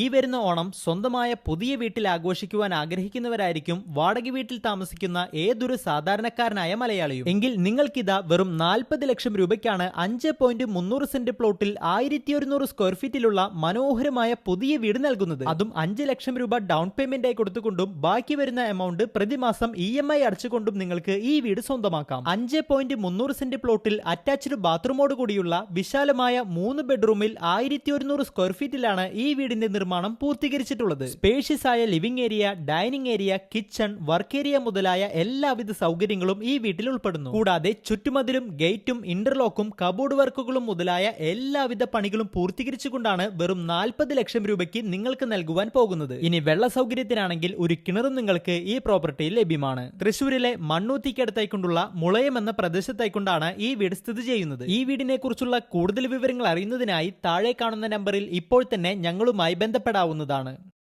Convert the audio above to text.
ഈ വരുന്ന ഓണം സ്വന്തമായ പുതിയ വീട്ടിൽ ആഘോഷിക്കുവാൻ ആഗ്രഹിക്കുന്നവരായിരിക്കും വാടക വീട്ടിൽ താമസിക്കുന്ന ഏതൊരു സാധാരണക്കാരനായ മലയാളിയും. എങ്കിൽ നിങ്ങൾക്കിതാ വെറും നാൽപ്പത് ലക്ഷം രൂപയ്ക്കാണ് അഞ്ച് പോയിന്റ് മുന്നൂറ് സെന്റ് പ്ലോട്ടിൽ ആയിരത്തി ഒരുന്നൂറ് സ്ക്വയർ ഫീറ്റിലുള്ള മനോഹരമായ പുതിയ വീട് നൽകുന്നത്. അതും അഞ്ച് ലക്ഷം രൂപ ഡൗൺ പേയ്മെന്റ് ആയി കൊടുത്തുകൊണ്ടും ബാക്കി വരുന്ന എമൗണ്ട് പ്രതിമാസം ഇ എം ഐ അടച്ചുകൊണ്ടും നിങ്ങൾക്ക് ഈ വീട് സ്വന്തമാക്കാം. അഞ്ച് പോയിന്റ് മുന്നൂറ് സെന്റ് പ്ലോട്ടിൽ അറ്റാച്ച്ഡ് ബാത്റൂമോട് കൂടിയുള്ള വിശാലമായ മൂന്ന് ബെഡ്റൂമിൽ ആയിരത്തി ഒരുന്നൂറ് സ്ക്വയർ ഫീറ്റിലാണ് ഈ വീടിന്റെ നിർമ്മാണം പൂർത്തീകരിച്ചിട്ടുള്ളത്. സ്പേഷ്യസ് ആയ living area dining area kitchen work area മുതലായ എല്ലാവിധ സൗകര്യങ്ങളും ഈ വീട്ടിൽ ഉൾപ്പെടുന്നു. കൂടാതെ ചുറ്റുമതിലും ഗേറ്റും ഇന്റർലോക്കും കബോർഡ് വർക്കുകളും മുതലായ എല്ലാവിധ പണികളും പൂർത്തീകരിച്ചുകൊണ്ടാണ് വെറും നാൽപ്പത് ലക്ഷം രൂപയ്ക്ക് നിങ്ങൾക്ക് നൽകുവാൻ പോകുന്നത്. ഇനി വെള്ള സൗകര്യത്തിനാണെങ്കിൽ ഒരു കിണറും നിങ്ങൾക്ക് ഈ പ്രോപ്പർട്ടിയിൽ ലഭ്യമാണ്. തൃശൂരിലെ മണ്ണൂത്തിക്കടുത്തായിക്കൊണ്ടുള്ള മുളയം എന്ന പ്രദേശത്തായിക്കൊണ്ടാണ് ഈ വീട് സ്ഥിതി ചെയ്യുന്നത്. ഈ വീടിനെ കുറിച്ചുള്ള കൂടുതൽ വിവരങ്ങൾ അറിയുന്നതിനായി താഴെ കാണുന്ന നമ്പറിൽ ഇപ്പോൾ തന്നെ ഞങ്ങളുമായി ബന്ധപ്പെടാവുന്നതാണ്